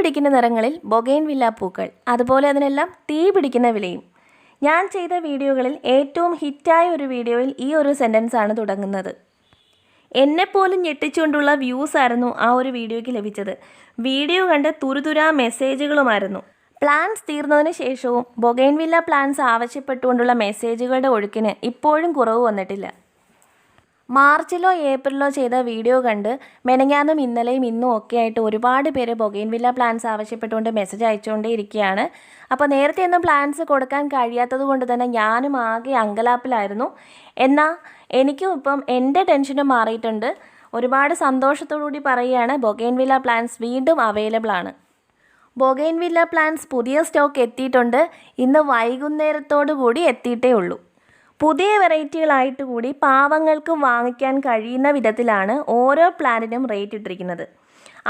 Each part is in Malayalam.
പിടിക്കുന്ന നിറങ്ങളിൽ ബൊഗൈൻ വില്ല പൂക്കൾ അതുപോലെ അതിനെല്ലാം തീ പിടിക്കുന്ന വിലയും. ഞാൻ ചെയ്ത വീഡിയോകളിൽ ഏറ്റവും ഹിറ്റായ ഒരു വീഡിയോയിൽ ഈ ഒരു സെന്റൻസ് ആണ് തുടങ്ങുന്നത്. എന്നെപ്പോലും ഞെട്ടിച്ചുകൊണ്ടുള്ള വ്യൂസ് ആയിരുന്നു ആ ഒരു വീഡിയോയ്ക്ക് ലഭിച്ചത്. വീഡിയോ കണ്ട് തുരുതുരാ മെസ്സേജുകളുമായിരുന്നു പ്ലാൻസ് തീർന്നതിന് ശേഷവും ബൊഗൈൻവില്ല പ്ലാൻസ് ആവശ്യപ്പെട്ടുകൊണ്ടുള്ള മെസ്സേജുകളുടെ ഒഴുക്കിന് ഇപ്പോഴും കുറവ് വന്നിട്ടില്ല. മാർച്ചിലോ ഏപ്രിലോ ചെയ്ത വീഡിയോ കണ്ട് മെനങ്ങാനും ഇന്നലെയും ഇന്നും ഒക്കെ ആയിട്ട് ഒരുപാട് പേര് ബൊഗൈൻവില്ല പ്ലാൻസ് ആവശ്യപ്പെട്ടുകൊണ്ട് മെസ്സേജ് അയച്ചുകൊണ്ടേ ഇരിക്കുകയാണ്. അപ്പോൾ നേരത്തെ ഒന്നും പ്ലാൻസ് കൊടുക്കാൻ കഴിയാത്തത് കൊണ്ട് തന്നെ ഞാനും ആകെ അങ്കലാപ്പിലായിരുന്നു. എന്നാൽ എനിക്കും ഇപ്പം എന്റെ ടെൻഷനും മാറിയിട്ടുണ്ട്. ഒരുപാട് സന്തോഷത്തോടുകൂടി പറയുകയാണ് ബൊഗൈൻവില്ല പ്ലാൻസ് വീണ്ടും അവൈലബിൾ ആണ്. ബൊഗൈൻവില്ല പ്ലാൻസ് പുതിയ സ്റ്റോക്ക് എത്തിയിട്ടുണ്ട്. ഇന്ന് വൈകുന്നേരത്തോടു കൂടി എത്തിയിട്ടേ ഉള്ളൂ. പുതിയ വെറൈറ്റികളായിട്ട് കൂടി പാവങ്ങൾക്ക് വാങ്ങിക്കാൻ കഴിയുന്ന വിധത്തിലാണ് ഓരോ പ്ലാന്റിനും റേറ്റ് ഇട്ടിരിക്കുന്നത്.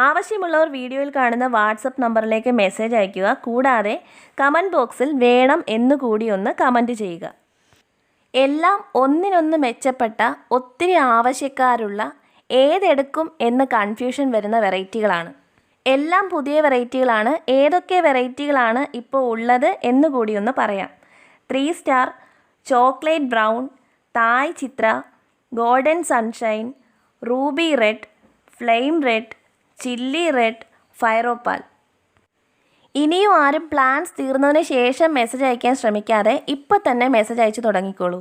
ആവശ്യമുള്ളവർ വീഡിയോയിൽ കാണുന്ന വാട്സപ്പ് നമ്പറിലേക്ക് മെസ്സേജ് അയയ്ക്കുക. കൂടാതെ കമന്റ് ബോക്സിൽ വേണം എന്ന് കൂടി ഒന്ന് കമന്റ് ചെയ്യുക. എല്ലാം ഒന്നിനൊന്ന് മെച്ചപ്പെട്ട ഒത്തിരി ആവശ്യക്കാരുള്ള ഏതെടുക്കും എന്ന് കൺഫ്യൂഷൻ വരുന്ന വെറൈറ്റികളാണ്. എല്ലാം പുതിയ വെറൈറ്റികളാണ്. ഏതൊക്കെ വെറൈറ്റികളാണ് ഇപ്പോൾ ഉള്ളത് എന്ന് കൂടി ഒന്ന് പറയാം. Three star chocolate brown Thai Chitra golden sunshine ruby red flame red chilli red fire opal ഇനിയും ആരും പ്ലാൻസ് തീർന്നതിന് ശേഷം മെസ്സേജ് അയക്കാൻ ശ്രമിക്കാതെ ഇപ്പം തന്നെ മെസ്സേജ് അയച്ചു തുടങ്ങിക്കോളൂ.